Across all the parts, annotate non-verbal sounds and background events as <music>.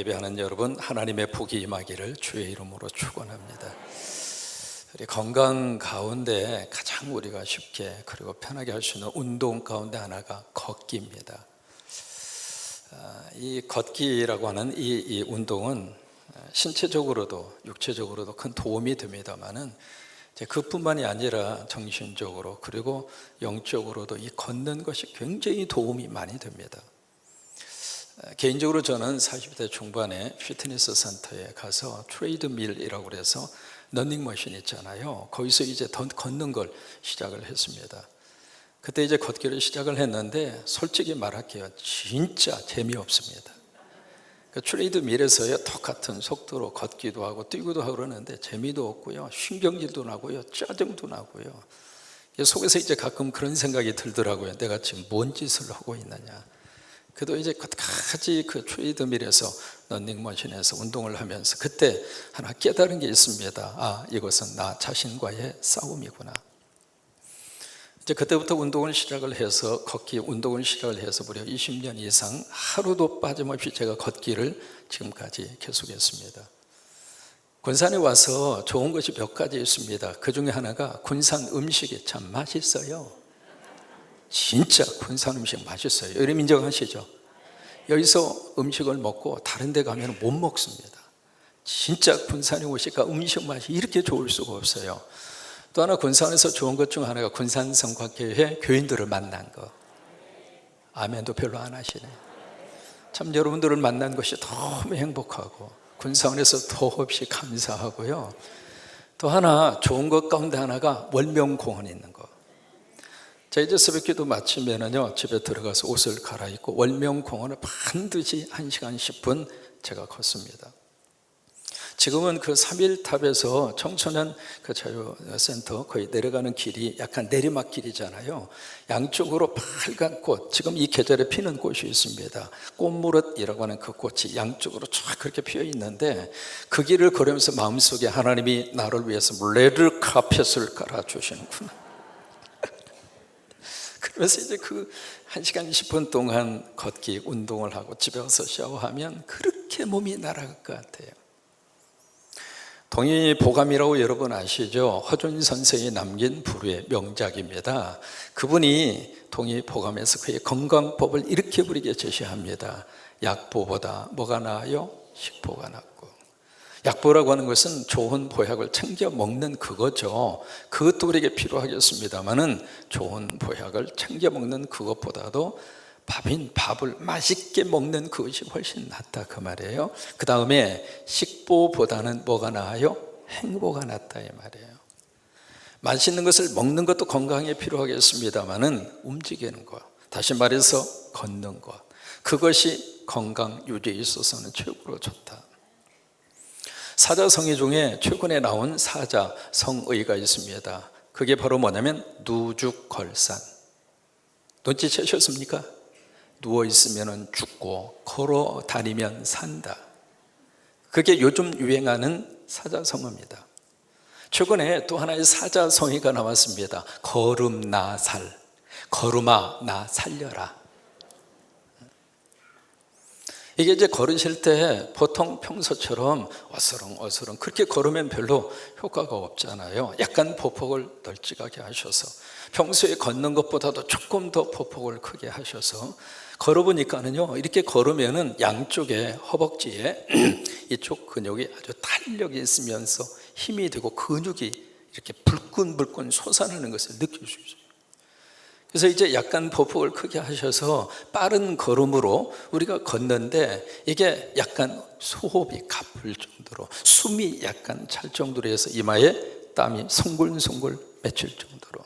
예배하는 여러분 하나님의 복이 임하기를 주의 이름으로 축원합니다. 우리 건강 가운데 가장 우리가 쉽게 그리고 편하게 할 수 있는 운동 가운데 하나가 걷기입니다. 아, 이 걷기라고 하는 이, 이 운동은 신체적으로도 육체적으로도 큰 도움이 됩니다만은 그뿐만이 아니라 정신적으로 그리고 영적으로도 이 걷는 것이 굉장히 도움이 많이 됩니다. 개인적으로 저는 40대 중반에 피트니스 센터에 가서 트레이드밀이라고 그래서 런닝머신 있잖아요. 거기서 이제 걷는 걸 시작을 했습니다. 그때 이제 걷기를 시작을 했는데 솔직히 말할게요. 진짜 재미없습니다. 그 트레이드밀에서요 똑같은 속도로 걷기도 하고 뛰기도 하고 그러는데 재미도 없고요. 신경질도 나고요. 짜증도 나고요. 속에서 이제 가끔 그런 생각이 들더라고요. 내가 지금 뭔 짓을 하고 있느냐. 그래도 이제 끝까지 그 트레이드밀에서 런닝머신에서 운동을 하면서 그때 하나 깨달은 게 있습니다. 아, 이것은 나 자신과의 싸움이구나. 이제 그때부터 운동을 시작을 해서 걷기 운동을 시작을 해서 무려 20년 이상 하루도 빠짐없이 제가 걷기를 지금까지 계속했습니다. 군산에 와서 좋은 것이 몇 가지 있습니다. 그 중에 하나가 군산 음식이 참 맛있어요. 진짜 군산 음식 맛있어요. 여러분 인정하시죠? 여기서 음식을 먹고 다른 데 가면 못 먹습니다. 진짜 군산에 오시니까 음식 맛이 이렇게 좋을 수가 없어요. 또 하나 군산에서 좋은 것 중 하나가 군산 성곽교회 교인들을 만난 거. 아멘도 별로 안 하시네. 참 여러분들을 만난 것이 너무 행복하고 군산에서 더없이 감사하고요. 또 하나 좋은 것 가운데 하나가 월명공원 있는 거. 자 이제 새벽기도 마치면은요 집에 들어가서 옷을 갈아입고 월명공원을 반드시 1시간 10분 제가 걷습니다. 지금은 그 3일탑에서 청소년 그 자유센터 거의 내려가는 길이 약간 내리막길이잖아요. 양쪽으로 빨간 꽃, 지금 이 계절에 피는 꽃이 있습니다. 꽃무릇이라고 하는 그 꽃이 양쪽으로 쫙 그렇게 피어 있는데 그 길을 걸으면서 마음속에 하나님이 나를 위해서 레드 카펫을 깔아주시는구나. 그래서 이제 그 1시간 20분 동안 걷기 운동을 하고 집에 와서 샤워하면 그렇게 몸이 날아갈 것 같아요. 동의 보감이라고 여러분 아시죠? 허준 선생이 남긴 불후의 명작입니다. 그분이 동의 보감에서 그의 건강법을 이렇게 부리게 제시합니다. 약보보다 뭐가 나아요? 식보가 낫고. 약보라고 하는 것은 좋은 보약을 챙겨 먹는 그거죠. 그것도 우리에게 필요하겠습니다만은 좋은 보약을 챙겨 먹는 그것보다도 밥인 밥을 맛있게 먹는 그것이 훨씬 낫다 그 말이에요. 그 다음에 식보보다는 뭐가 나아요? 행보가 낫다 이 말이에요. 맛있는 것을 먹는 것도 건강에 필요하겠습니다만은 움직이는 것, 다시 말해서 걷는 것, 그것이 건강 유지에 있어서는 최고로 좋다. 사자성의 중에 최근에 나온 사자성의가 있습니다. 그게 바로 뭐냐면 누죽걸산. 눈치채셨습니까? 누워 있으면 죽고 걸어 다니면 산다. 그게 요즘 유행하는 사자성어입니다. 최근에 또 하나의 사자성어가 나왔습니다. 걸음 나 살. 걸음아 나 살려라. 이게 이제 걸으실 때 보통 평소처럼 어스렁 어스렁 그렇게 걸으면 별로 효과가 없잖아요. 약간 보폭을 널찍하게 하셔서 평소에 걷는 것보다도 조금 더 보폭을 크게 하셔서 걸어보니까는요, 이렇게 걸으면은 양쪽에 허벅지에 <clears throat> 이쪽 근육이 아주 탄력이 있으면서 힘이 되고 근육이 이렇게 불끈불끈 솟아나는 것을 느낄 수 있어요. 그래서 이제 약간 보폭을 크게 하셔서 빠른 걸음으로 우리가 걷는데 이게 약간 소호흡이 가쁠 정도로 숨이 약간 찰 정도로 해서 이마에 땀이 송글송글 맺힐 정도로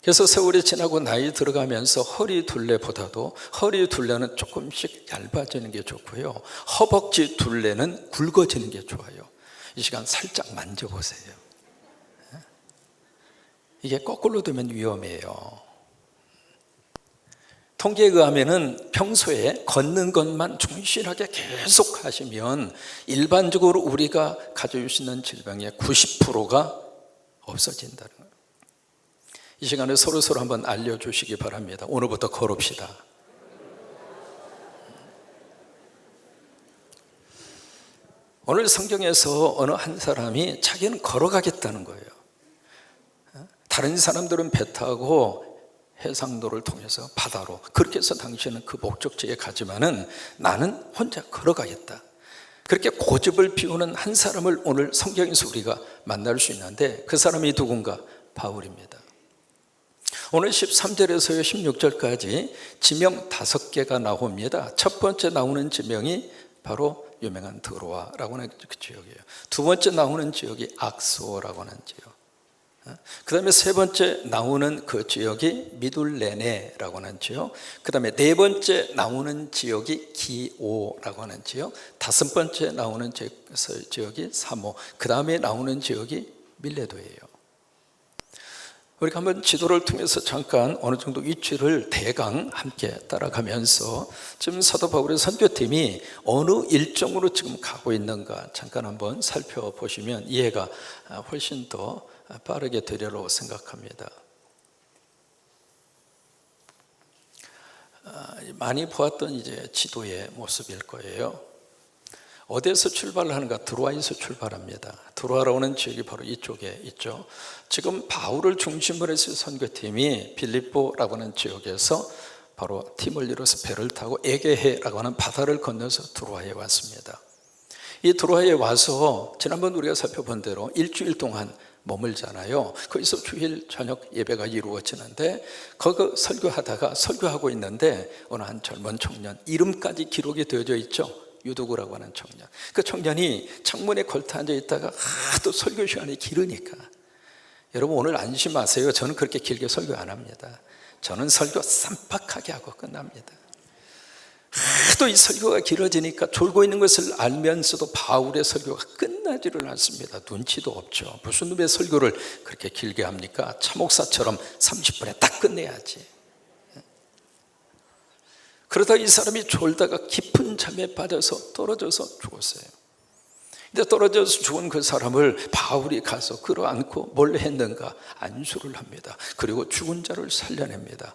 그래서 세월이 지나고 나이 들어가면서 허리 둘레보다도 허리 둘레는 조금씩 얇아지는 게 좋고요. 허벅지 둘레는 굵어지는 게 좋아요. 이 시간 살짝 만져보세요. 이게 거꾸로 되면 위험해요. 통계에 의하면 평소에 걷는 것만 충실하게 계속 하시면 일반적으로 우리가 가지고 있는 질병의 90%가 없어진다는 거예요. 이 시간에 서로 서로 한번 알려주시기 바랍니다. 오늘부터 걸읍시다. 오늘 성경에서 어느 한 사람이 자기는 걸어가겠다는 거예요. 다른 사람들은 배 타고 해상도를 통해서 바다로 그렇게 해서 당신은 그 목적지에 가지만은 나는 혼자 걸어가겠다. 그렇게 고집을 피우는 한 사람을 오늘 성경에서 우리가 만날 수 있는데 그 사람이 누군가 바울입니다. 오늘 13절에서 16절까지 지명 다섯 개가 나옵니다. 첫 번째 나오는 지명이 바로 유명한 드로아라고 하는 그 지역이에요. 두 번째 나오는 지역이 악소라고 하는 지역. 그 다음에 세 번째 나오는 그 지역이 미둘레네라고 하는 지역. 그 다음에 네 번째 나오는 지역이 기오라고 하는 지역. 다섯 번째 나오는 지역이 사모. 그 다음에 나오는 지역이 밀레도예요. 우리가 한번 지도를 통해서 잠깐 어느 정도 위치를 대강 함께 따라가면서 지금 사도 바울의 선교팀이 어느 일정으로 지금 가고 있는가 잠깐 한번 살펴보시면 이해가 훨씬 더 빠르게 되리라고 생각합니다. 아, 많이 보았던 이제 지도의 모습일 거예요. 어디에서 출발을 하는가? 드로아에서 출발합니다. 드로아라는 지역이 바로 이쪽에 있죠. 지금 바울을 중심으로 해서 선교팀이 빌립보라고 하는 지역에서 바로 팀을 이뤄서 배를 타고 에게해라고 하는 바다를 건너서 드로아에 왔습니다. 이 드로아에 와서 지난번 우리가 살펴본 대로 일주일 동안 머물잖아요. 거기서 주일 저녁 예배가 이루어지는데 거기 설교하다가 설교하고 있는데 어느 한 젊은 청년 이름까지 기록이 되어져 있죠. 유도구라고 하는 청년. 그 청년이 창문에 걸터 앉아 있다가 하도 설교 시간이 길으니까 여러분 오늘 안심하세요. 저는 그렇게 길게 설교 안 합니다. 저는 설교 쌈박하게 하고 끝납니다. 하도 이 설교가 길어지니까 졸고 있는 것을 알면서도 바울의 설교가 끝나지를 않습니다. 눈치도 없죠. 무슨 놈의 설교를 그렇게 길게 합니까? 차목사처럼 30분에 딱 끝내야지. 그러다 이 사람이 졸다가 깊은 잠에 빠져서 떨어져서 죽었어요. 근데 떨어져서 죽은 그 사람을 바울이 가서 끌어안고 뭘 했는가? 안수를 합니다. 그리고 죽은 자를 살려냅니다.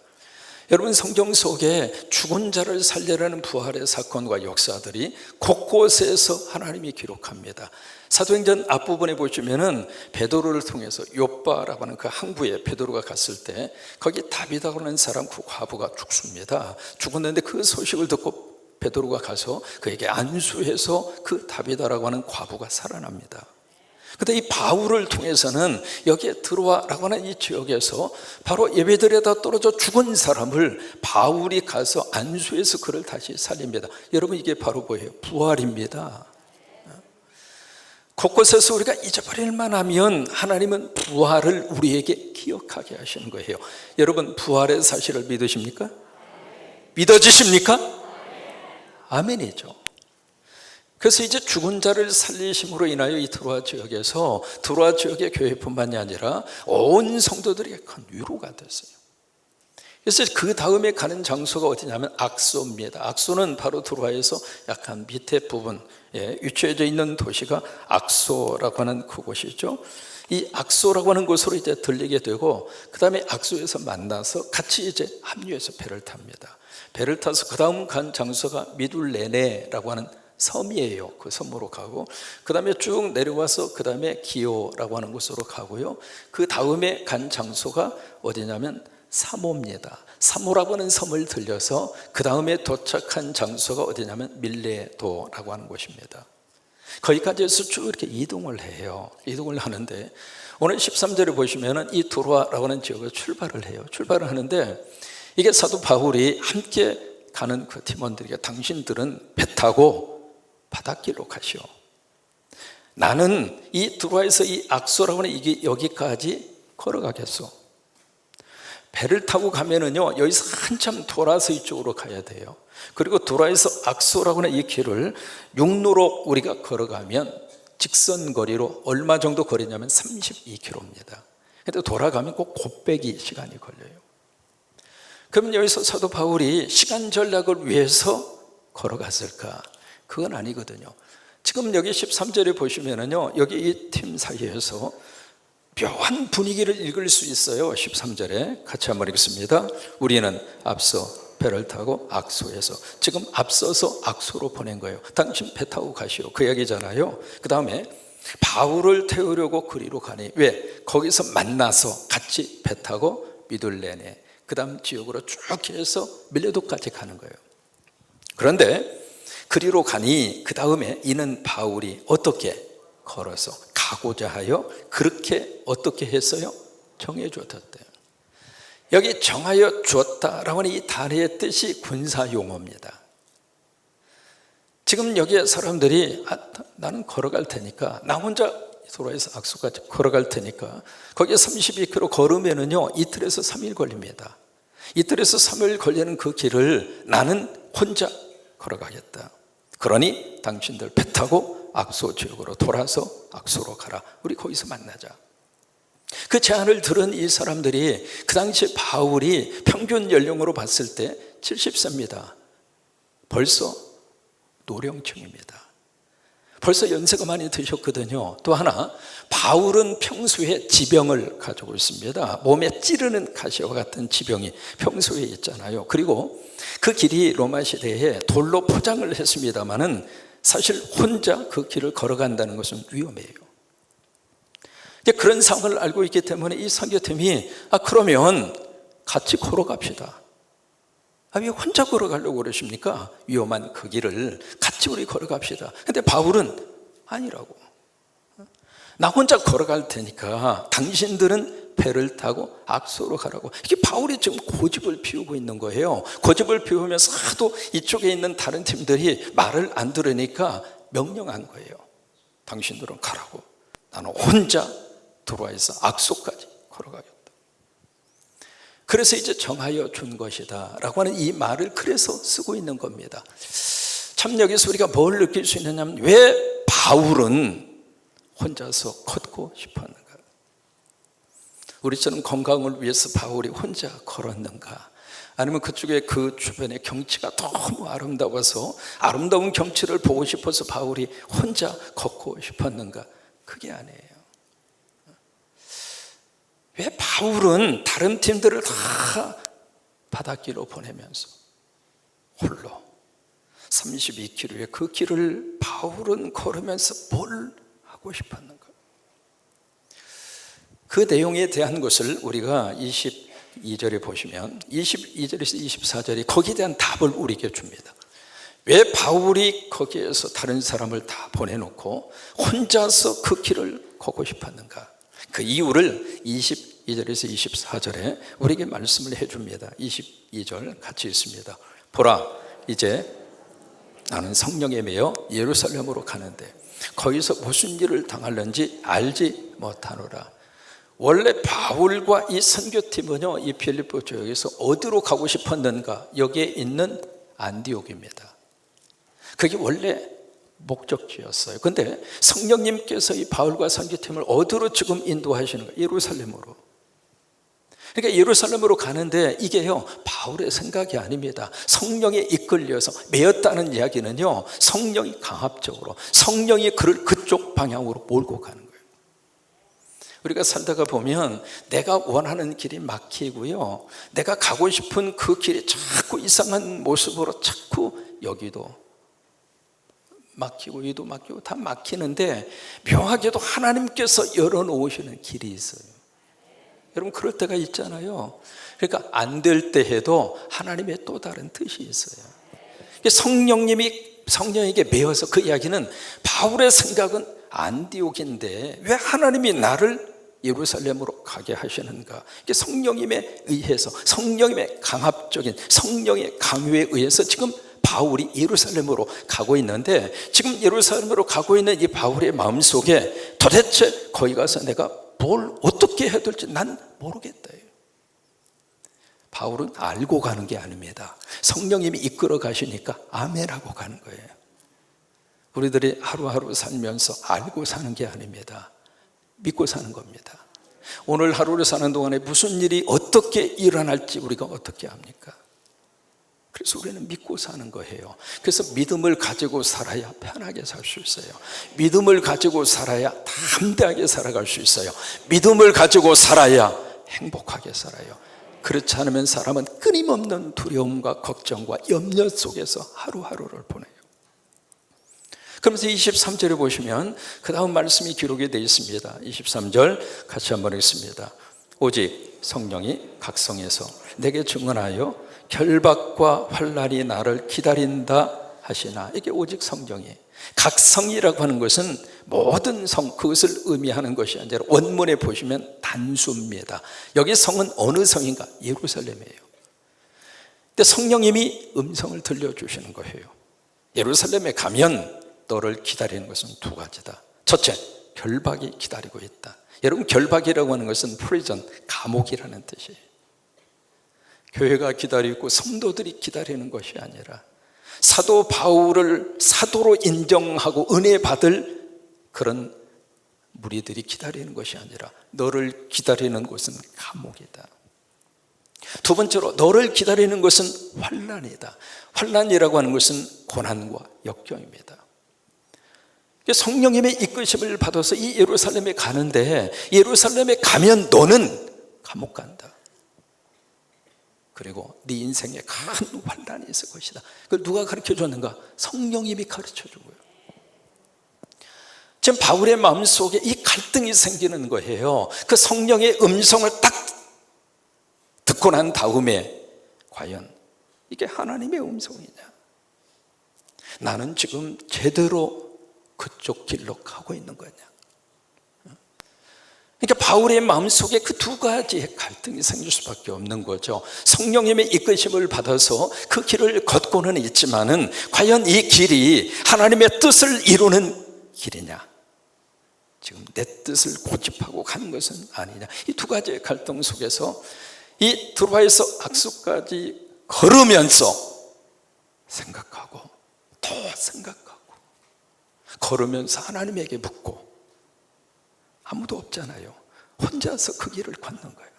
여러분 성경 속에 죽은 자를 살려라는 부활의 사건과 역사들이 곳곳에서 하나님이 기록합니다. 사도행전 앞부분에 보시면은 베드로를 통해서 요바라고 하는 그 항구에 베드로가 갔을 때 거기 다비다고 하는 사람 그 과부가 죽습니다. 죽었는데 그 소식을 듣고 베드로가 가서 그에게 안수해서 그 다비다라고 하는 과부가 살아납니다. 근데 이 바울을 통해서는 여기에 들어와라고 하는 이 지역에서 바로 예배들에다 떨어져 죽은 사람을 바울이 가서 안수해서 그를 다시 살립니다. 여러분 이게 바로 뭐예요? 부활입니다. 곳곳에서 우리가 잊어버릴 만하면 하나님은 부활을 우리에게 기억하게 하시는 거예요. 여러분 부활의 사실을 믿으십니까? 믿어지십니까? 아멘이죠. 그래서 이제 죽은 자를 살리심으로 인하여 이 드로아 지역에서 드로아 지역의 교회뿐만이 아니라 온 성도들에게 큰 위로가 됐어요. 그래서 그 다음에 가는 장소가 어디냐면 악소입니다. 악소는 바로 드로아에서 약간 밑에 부분 예, 위치해져 있는 도시가 악소라고 하는 그곳이죠. 이 악소라고 하는 곳으로 이제 들리게 되고 그 다음에 악소에서 만나서 같이 이제 합류해서 배를 탑니다. 배를 타서 그 다음 간 장소가 미둘레네라고 하는 섬이에요. 그 섬으로 가고 그 다음에 쭉 내려와서 그 다음에 기오라고 하는 곳으로 가고요. 그 다음에 간 장소가 어디냐면 사모입니다. 사모라고 하는 섬을 들려서 그 다음에 도착한 장소가 어디냐면 밀레도라고 하는 곳입니다. 거기까지 해서 쭉 이렇게 이동을 해요. 이동을 하는데 오늘 13절에 보시면은 이 두루아라고 하는 지역에 출발을 해요. 출발을 하는데 이게 사도 바울이 함께 가는 그 팀원들에게 당신들은 배 타고 바닷길로 가시오. 나는 이 두루아에서 이 악소라고 하는 이게 여기까지 걸어가겠소. 배를 타고 가면은요, 여기서 한참 돌아서 이쪽으로 가야 돼요. 그리고 돌아서 악소라고 하는 이 길을 육로로 우리가 걸어가면 직선 거리로 얼마 정도 거리냐면 32km입니다. 근데 돌아가면 꼭 곱빼기 시간이 걸려요. 그러면 여기서 사도 바울이 시간 전략을 위해서 걸어갔을까? 그건 아니거든요. 지금 여기 13절에 보시면은요, 여기 이 팀 사이에서 묘한 분위기를 읽을 수 있어요. 13절에 같이 한번 읽습니다. 우리는 앞서 배를 타고 악소에서 지금 앞서서 악소로 보낸 거예요. 당신 배 타고 가시오. 그 이야기잖아요. 그 다음에 바울을 태우려고 그리로 가니 왜? 거기서 만나서 같이 배 타고 미둘레네 그 다음 지역으로 쭉 해서 밀레도까지 가는 거예요. 그런데 그리로 가니 그 다음에 이는 바울이 어떻게 걸어서 가고자 하여 그렇게 어떻게 했어요? 정해 주었대요. 여기 정하여 주었다라고 하는 이 단어의 뜻이 군사 용어입니다. 지금 여기에 사람들이 아, 나는 걸어갈 테니까 나 혼자 도로에서 악수까지 걸어갈 테니까 거기에 32km 걸으면은요 이틀에서 3일 걸립니다. 이틀에서 3일 걸리는 그 길을 나는 혼자 걸어가겠다. 그러니 당신들 배 타고 악소 지역으로 돌아서 악소로 가라. 우리 거기서 만나자. 그 제안을 들은 이 사람들이 그 당시 바울이 평균 연령으로 봤을 때 70세입니다. 벌써 노령층입니다. 벌써 연세가 많이 드셨거든요. 또 하나, 바울은 평소에 지병을 가지고 있습니다. 몸에 찌르는 가시와 같은 지병이 평소에 있잖아요. 그리고 그 길이 로마 시대에 돌로 포장을 했습니다만은 사실 혼자 그 길을 걸어간다는 것은 위험해요. 그런 상황을 알고 있기 때문에 이 선교팀이 아 그러면 같이 걸어갑시다. 아, 왜 혼자 걸어가려고 그러십니까? 위험한 그 길을 같이 우리 걸어갑시다. 근데 바울은 아니라고. 나 혼자 걸어갈 테니까 당신들은 배를 타고 악소로 가라고. 이게 바울이 지금 고집을 피우고 있는 거예요. 고집을 피우면서 하도 이쪽에 있는 다른 팀들이 말을 안 들으니까 명령한 거예요. 당신들은 가라고. 나는 혼자 들어와서 악소까지 걸어가겠다. 그래서 이제 정하여 준 것이다. 라고 하는 이 말을 그래서 쓰고 있는 겁니다. 참 여기서 우리가 뭘 느낄 수 있느냐면 왜 바울은 혼자서 걷고 싶었는가? 우리처럼 건강을 위해서 바울이 혼자 걸었는가? 아니면 그쪽에 그 주변의 경치가 너무 아름다워서 아름다운 경치를 보고 싶어서 바울이 혼자 걷고 싶었는가? 그게 아니에요. 왜 바울은 다른 팀들을 다 바닷길로 보내면서 홀로 32km의 그 길을 바울은 걸으면서 뭘 하고 싶었는가? 그 내용에 대한 것을 우리가 22절에 보시면 22절에서 24절이 거기에 대한 답을 우리에게 줍니다. 왜 바울이 거기에서 다른 사람을 다 보내놓고 혼자서 그 길을 걷고 싶었는가? 그 이유를 22절에서 24절에 우리에게 말씀을 해줍니다. 22절 같이 있습니다. 보라, 이제 나는 성령에 매여 예루살렘으로 가는데 거기서 무슨 일을 당할는지 알지 못하노라. 원래 바울과 이 선교팀은요, 이 필리포 지역에서 어디로 가고 싶었는가? 여기에 있는 안디옥입니다. 그게 원래 목적지였어요. 근데 성령님께서 이 바울과 선교팀을 어디로 지금 인도하시는가? 예루살렘으로. 그러니까 예루살렘으로 가는데 이게요, 바울의 생각이 아닙니다. 성령에 이끌려서 매였다는 이야기는요, 성령이 강압적으로, 성령이 그를 그쪽 방향으로 몰고 가는 거예요. 우리가 살다가 보면 내가 원하는 길이 막히고요, 내가 가고 싶은 그 길이 자꾸 이상한 모습으로 자꾸 여기도 막히고 이도 막히고 다 막히는데 묘하게도 하나님께서 열어놓으시는 길이 있어요. 여러분 그럴 때가 있잖아요. 그러니까 안 될 때 해도 하나님의 또 다른 뜻이 있어요. 성령님이 성령에게 매어서 그 이야기는 바울의 생각은 안디옥인데 왜 하나님이 나를 예루살렘으로 가게 하시는가? 성령님에 의해서 성령님의 강압적인 성령의 강요에 의해서 지금 바울이 예루살렘으로 가고 있는데 지금 예루살렘으로 가고 있는 이 바울의 마음속에 도대체 거기 가서 내가 뭘 어떻게 해야 될지 난 모르겠다. 바울은 알고 가는 게 아닙니다. 성령님이 이끌어 가시니까 아멘하고 가는 거예요. 우리들이 하루하루 살면서 알고 사는 게 아닙니다. 믿고 사는 겁니다. 오늘 하루를 사는 동안에 무슨 일이 어떻게 일어날지 우리가 어떻게 합니까? 그래서 우리는 믿고 사는 거예요. 그래서 믿음을 가지고 살아야 편하게 살 수 있어요. 믿음을 가지고 살아야 담대하게 살아갈 수 있어요. 믿음을 가지고 살아야 행복하게 살아요. 그렇지 않으면 사람은 끊임없는 두려움과 걱정과 염려 속에서 하루하루를 보내요. 그러면서 23절에 보시면 그 다음 말씀이 기록이 되어 있습니다. 23절 같이 한번 읽습니다. 오직 성령이 각성해서 내게 증언하여 결박과 환란이 나를 기다린다 하시나 이게 오직 성령이 각성이라고 하는 것은 모든 성 그것을 의미하는 것이 아니라 원문에 보시면 단수입니다. 여기 성은 어느 성인가? 예루살렘이에요. 근데 성령님이 음성을 들려 주시는 거예요. 예루살렘에 가면 너를 기다리는 것은 두 가지다. 첫째, 결박이 기다리고 있다. 여러분, 결박이라고 하는 것은 프리전, 감옥이라는 뜻이에요. 교회가 기다리고 성도들이 기다리는 것이 아니라 사도 바울을 사도로 인정하고 은혜 받을 그런 무리들이 기다리는 것이 아니라 너를 기다리는 곳은 감옥이다. 두 번째로 너를 기다리는 것은 환란이다. 환란이라고 하는 것은 고난과 역경입니다. 성령님의 이끄심을 받아서 이 예루살렘에 가는데 예루살렘에 가면 너는 감옥 간다. 그리고 네 인생에 큰 환란이 있을 것이다. 그걸 누가 가르쳐 줬는가? 성령님이 가르쳐 준 거예요. 지금 바울의 마음 속에 이 갈등이 생기는 거예요. 그 성령의 음성을 딱 듣고 난 다음에 과연 이게 하나님의 음성이냐? 나는 지금 제대로 그쪽 길로 가고 있는 거냐? 그러니까 바울의 마음속에 그 두 가지의 갈등이 생길 수밖에 없는 거죠. 성령님의 이끄심을 받아서 그 길을 걷고는 있지만은 과연 이 길이 하나님의 뜻을 이루는 길이냐? 지금 내 뜻을 고집하고 가는 것은 아니냐? 이 두 가지의 갈등 속에서 이 두바에서 악수까지 걸으면서 생각하고 더 생각하고 걸으면서 하나님에게 묻고 아무도 없잖아요. 혼자서 그 길을 걷는 거예요.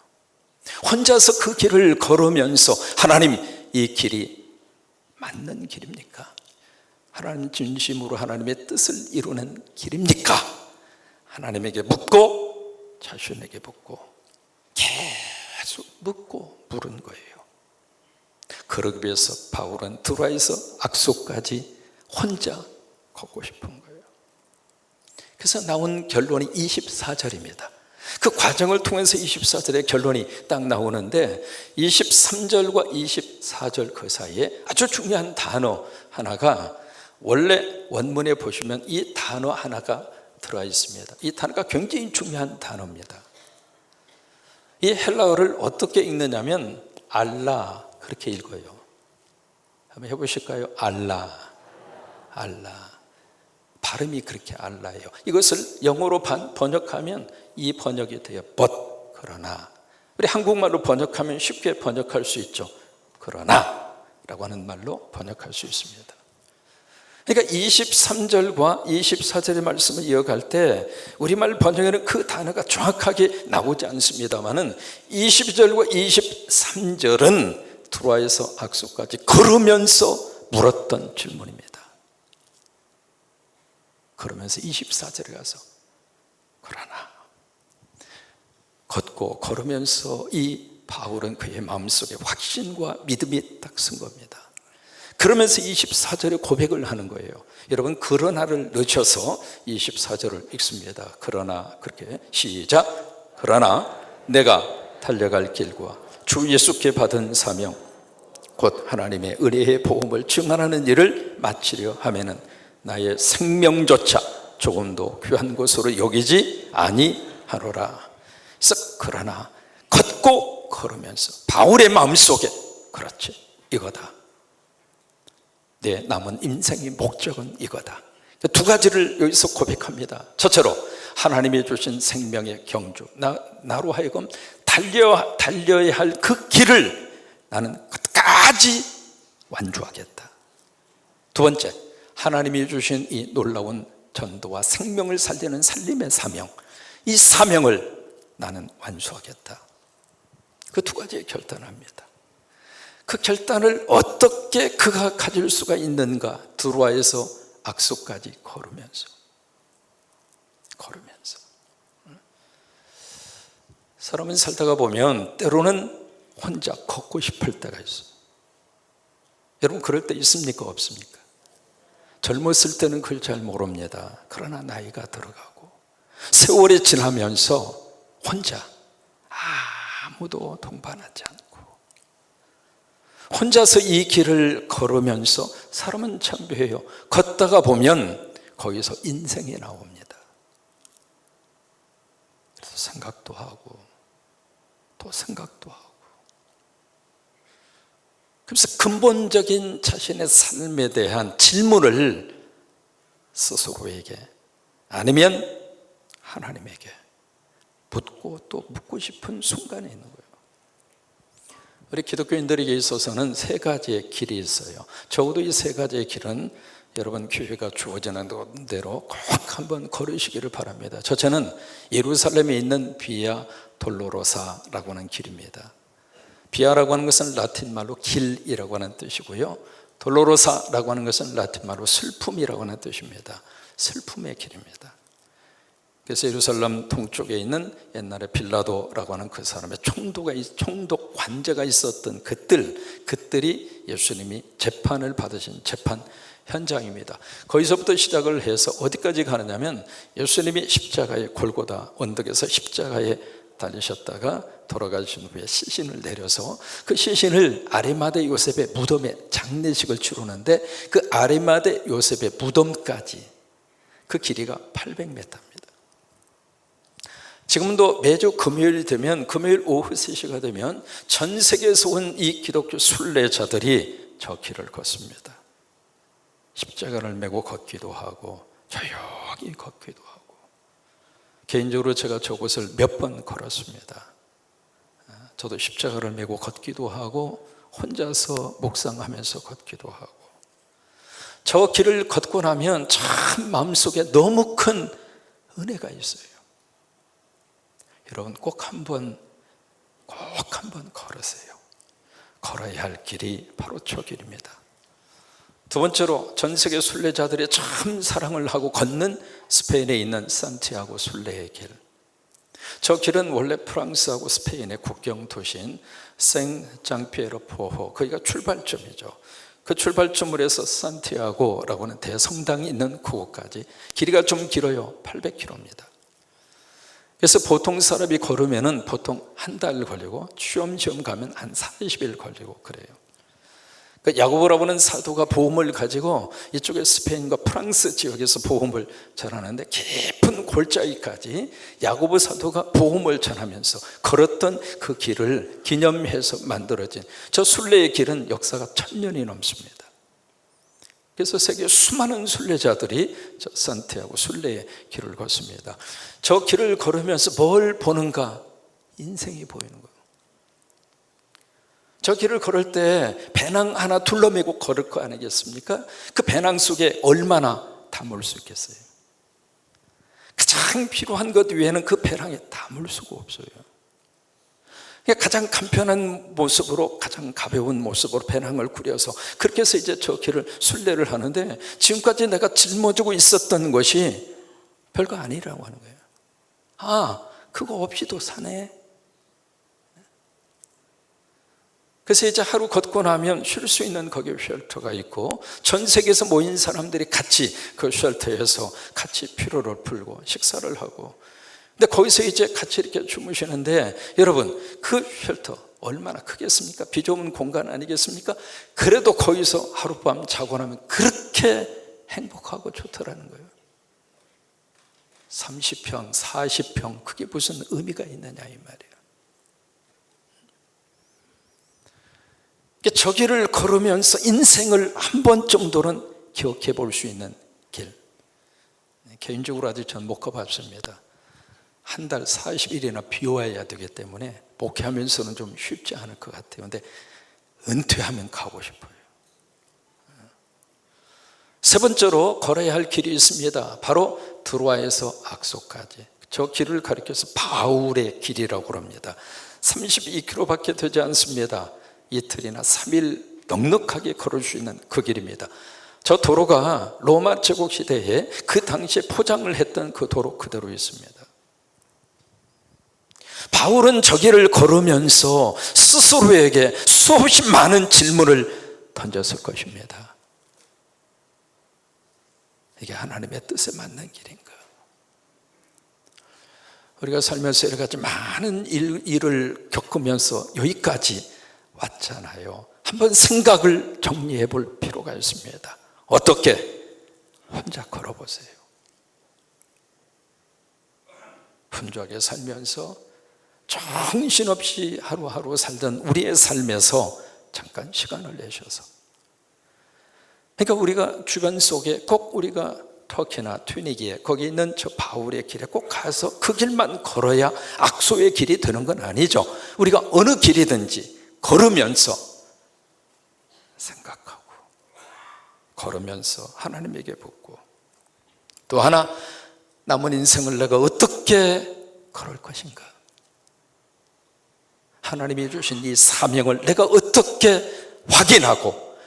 혼자서 그 길을 걸으면서 하나님 이 길이 맞는 길입니까? 하나님 진심으로 하나님의 뜻을 이루는 길입니까? 하나님에게 묻고 자신에게 묻고 계속 묻고 물은 거예요. 그러기 위해서 바울은 드라에서 악소까지 혼자 걷고 싶은 거예요. 그래서 나온 결론이 24절입니다. 그 과정을 통해서 24절의 결론이 딱 나오는데 23절과 24절 그 사이에 아주 중요한 단어 하나가 원래 원문에 보시면 이 단어 하나가 들어와 있습니다. 이 단어가 굉장히 중요한 단어입니다. 이 헬라어를 어떻게 읽느냐면 알라 그렇게 읽어요. 한번 해보실까요? 알라, 알라. 발음이 그렇게 알라예요. 이것을 영어로 번역하면 이 번역이 돼요. but 그러나 우리 한국말로 번역하면 쉽게 번역할 수 있죠. 그러나라고 하는 말로 번역할 수 있습니다. 그러니까 23절과 24절의 말씀을 이어갈 때 우리말 번역에는 그 단어가 정확하게 나오지 않습니다만은 22절과 23절은 두라에서 악수까지 걸으면서 물었던 질문입니다. 그러면서 24절에 가서 그러나 걷고 걸으면서 이 바울은 그의 마음속에 확신과 믿음이 딱 쓴 겁니다. 그러면서 24절에 고백을 하는 거예요. 여러분 그러나를 넣으셔서 24절을 읽습니다. 그러나 그렇게 시작. 그러나 내가 달려갈 길과 주 예수께 받은 사명 곧 하나님의 은혜의 복음을 증언하는 일을 마치려 하면은 나의 생명조차 조금도 귀한 것으로 여기지 아니하노라. 그래서 그러나 걷고 걸으면서 바울의 마음속에 그렇지 이거다. 내 남은 인생의 목적은 이거다. 두 가지를 여기서 고백합니다. 첫째로 하나님이 주신 생명의 경주. 나, 나로 하여금 달려, 달려야 할 그 길을 나는 끝까지 완주하겠다. 두 번째, 하나님이 주신 이 놀라운 전도와 생명을 살리는 살림의 사명. 이 사명을 나는 완수하겠다. 그 두 가지에 결단합니다. 그 결단을 어떻게 그가 가질 수가 있는가? 드로아에서 악수까지 걸으면서. 걸으면서. 사람은 살다가 보면 때로는 혼자 걷고 싶을 때가 있어요. 여러분 그럴 때 있습니까? 없습니까? 젊었을 때는 그걸 잘 모릅니다. 그러나 나이가 들어가고 세월이 지나면서 혼자 아무도 동반하지 않고 혼자서 이 길을 걸으면서 사람은 참 배해요. 걷다가 보면 거기서 인생이 나옵니다. 그래서 생각도 하고 또 생각도 하고 그래서 근본적인 자신의 삶에 대한 질문을 스스로에게 아니면 하나님에게 묻고 또 묻고 싶은 순간이 있는 거예요. 우리 기독교인들에게 있어서는 세 가지의 길이 있어요. 적어도 이 세 가지의 길은 여러분 교회가 주어지는 대로 꼭 한번 걸으시기를 바랍니다. 첫째는 예루살렘에 있는 비아 돌로로사라고 하는 길입니다. 비아라고 하는 것은 라틴 말로 길이라고 하는 뜻이고요. 돌로로사라고 하는 것은 라틴 말로 슬픔이라고 하는 뜻입니다. 슬픔의 길입니다. 그래서 예루살렘 동쪽에 있는 옛날에 빌라도라고 하는 그 사람의 총독가 총독 관제가 있었던 그들 그들이 예수님이 재판을 받으신 재판 현장입니다. 거기서부터 시작을 해서 어디까지 가느냐면 예수님이 십자가에 골고다 언덕에서 십자가에 달리셨다가 돌아가신 후에 시신을 내려서 그 시신을 아리마대 요셉의 무덤에 장례식을 치르는데 그 아리마대 요셉의 무덤까지 그 길이가 800m입니다. 지금도 매주 금요일이 되면 금요일 오후 3시가 되면 전 세계에서 온 이 기독교 순례자들이 저 길을 걷습니다. 십자가를 메고 걷기도 하고 조용히 걷기도 하고 개인적으로 제가 저곳을 몇 번 걸었습니다. 저도 십자가를 메고 걷기도 하고 혼자서 묵상하면서 걷기도 하고 저 길을 걷고 나면 참 마음속에 너무 큰 은혜가 있어요. 여러분 꼭 한번 꼭 한번 걸으세요. 걸어야 할 길이 바로 저 길입니다. 두 번째로 전 세계 순례자들이 참 사랑을 하고 걷는 스페인에 있는 산티아고 순례의 길. 저 길은 원래 프랑스하고 스페인의 국경 도시인 생 장피에르포호 거기가 출발점이죠. 그 출발점을 해서 산티아고라고 하는 대성당이 있는 그곳까지 길이가 좀 길어요. 800km입니다. 그래서 보통 사람이 걸으면은 보통 한 달 걸리고 쉬엄쉬엄 가면 한 40일 걸리고 그래요. 그 야고보라고 하는 사도가 보험을 가지고 이쪽에 스페인과 프랑스 지역에서 보험을 전하는데 깊은 골짜기까지 야고보 사도가 보험을 전하면서 걸었던 그 길을 기념해서 만들어진 저 순례의 길은 역사가 천 년이 넘습니다. 그래서 세계 수많은 순례자들이 저 산티아고 순례의 길을 걷습니다. 저 길을 걸으면서 뭘 보는가? 인생이 보이는 거예요. 저 길을 걸을 때 배낭 하나 둘러매고 걸을 거 아니겠습니까? 그 배낭 속에 얼마나 담을 수 있겠어요? 가장 필요한 것 외에는 그 배낭에 담을 수가 없어요. 가장 간편한 모습으로 가장 가벼운 모습으로 배낭을 꾸려서 그렇게 해서 이제 저 길을 순례를 하는데 지금까지 내가 짊어지고 있었던 것이 별거 아니라고 하는 거예요. 아, 그거 없이도 사네. 그래서 이제 하루 걷고 나면 쉴 수 있는 거기 쉘터가 있고 전 세계에서 모인 사람들이 같이 그 쉘터에서 같이 피로를 풀고 식사를 하고 근데 거기서 이제 같이 이렇게 주무시는데 여러분 그 쉘터 얼마나 크겠습니까? 비좁은 공간 아니겠습니까? 그래도 거기서 하룻밤 자고 나면 그렇게 행복하고 좋더라는 거예요. 30평, 40평 그게 무슨 의미가 있느냐 이 말이에요. 저 길을 걸으면서 인생을 한 번 정도는 기억해 볼 수 있는 길. 개인적으로 아직 전 못 가봤습니다. 한 달 40일이나 비워야 되기 때문에 목회하면서는 좀 쉽지 않을 것 같아요. 근데 은퇴하면 가고 싶어요. 세 번째로 걸어야 할 길이 있습니다. 바로 드로아에서 악소까지. 저 길을 가리켜서 바울의 길이라고 합니다. 32km밖에 되지 않습니다. 이틀이나 3일 넉넉하게 걸을 수 있는 그 길입니다. 저 도로가 로마 제국 시대에 그 당시에 포장을 했던 그 도로 그대로 있습니다. 바울은 저 길을 걸으면서 스스로에게 수없이 많은 질문을 던졌을 것입니다. 이게 하나님의 뜻에 맞는 길인가? 우리가 살면서 여러 가지 많은 일, 일을 겪으면서 여기까지 왔잖아요. 한번 생각을 정리해 볼 필요가 있습니다. 어떻게? 혼자 걸어보세요. 분주하게 살면서 정신없이 하루하루 살던 우리의 삶에서 잠깐 시간을 내셔서 그러니까 우리가 주변 속에 꼭 우리가 터키나 튀니기에 거기 있는 저 바울의 길에 꼭 가서 그 길만 걸어야 악소의 길이 되는 건 아니죠. 우리가 어느 길이든지 걸으면서 생각하고 걸으면서 하나님에게 묻고 또 하나 남은 인생을 내가 어떻게 걸을 것인가? 하나님이 주신 이 사명을 내가 어떻게 확인하고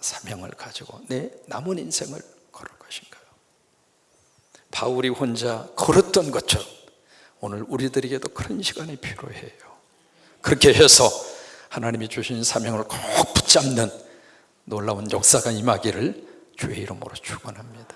사명을 가지고 내 남은 인생을 걸을 것인가? 바울이 혼자 걸었던 것처럼 오늘 우리들에게도 그런 시간이 필요해요. 그렇게 해서 하나님이 주신 사명을 꼭 붙잡는 놀라운 역사가 임하기를 주의 이름으로 축원합니다.